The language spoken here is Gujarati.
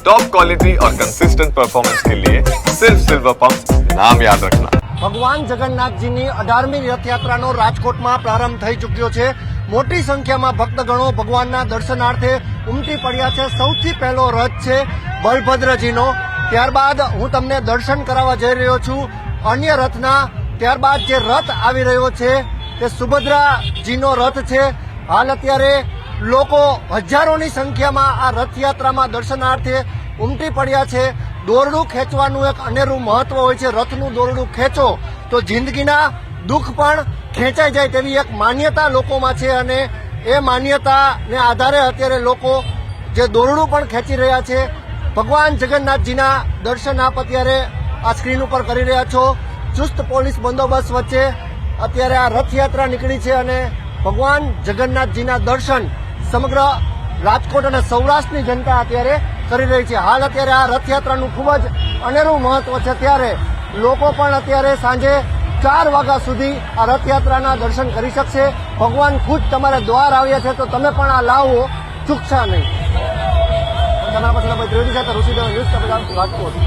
टॉप क्वालिटी और कंसिस्टेंट परफॉर्मेंस के लिए सिर्फ सिल्वर पंप नाम याद रखना ભગવાન જગન્નાથજીની અઢારમી રથયાત્રાનો રાજકોટમાં પ્રારંભ થઈ ચૂક્યો છે મોટી સંખ્યામાં ભક્તગણો ભગવાનના દર્શનાર્થે ઉમટી પડ્યા છે સૌથી પહેલો રથ છે બલભદ્રજીનો ત્યારબાદ હું તમને દર્શન કરાવવા જઈ રહ્યો છું અન્ય રથના ત્યારબાદ જે રથ આવી રહ્યો છે તે સુભદ્રાજીનો રથ છે હાલ અત્યારે લોકો હજારોની સંખ્યામાં આ રથયાત્રામાં દર્શનાર્થે ઉમટી પડ્યા છે. દોરડું ખેંચવાનું એક અનેરું મહત્વ હોય છે. રથનું દોરડું ખેંચો તો જિંદગીના દુઃખ પણ ખેંચાઈ જાય તેવી એક માન્યતા લોકોમાં છે અને એ માન્યતાને આધારે અત્યારે લોકો જે દોરડું પણ ખેંચી રહ્યા છે, ભગવાન જગન્નાથજીના દર્શન આપ અત્યારે આ સ્ક્રીન ઉપર કરી રહ્યા છો. ચુસ્ત પોલીસ બંદોબસ્ત વચ્ચે અત્યારે આ રથયાત્રા નીકળી છે અને ભગવાન જગન્નાથજીના દર્શન સમગ્ર રાજકોટ અને સૌરાષ્ટ્રની જનતા અત્યારે કરી રહી છે. હાલ અત્યારે આ રથયાત્રાનું ખૂબ જ અનેરું મહત્વ છે. ત્યારે લોકો પણ અત્યારે સાંજે ચાર વાગ્યા સુધી આ રથયાત્રાના દર્શન કરી શકશે. ભગવાન ખુદ તમારે દ્વાર આવ્યા છે, તો તમે પણ આ લાવો. ચૂકશા નહીં. તમારા પાસે ત્રિવેદી સાથે ઋષિદેવ ન્યૂઝ રાજકોટ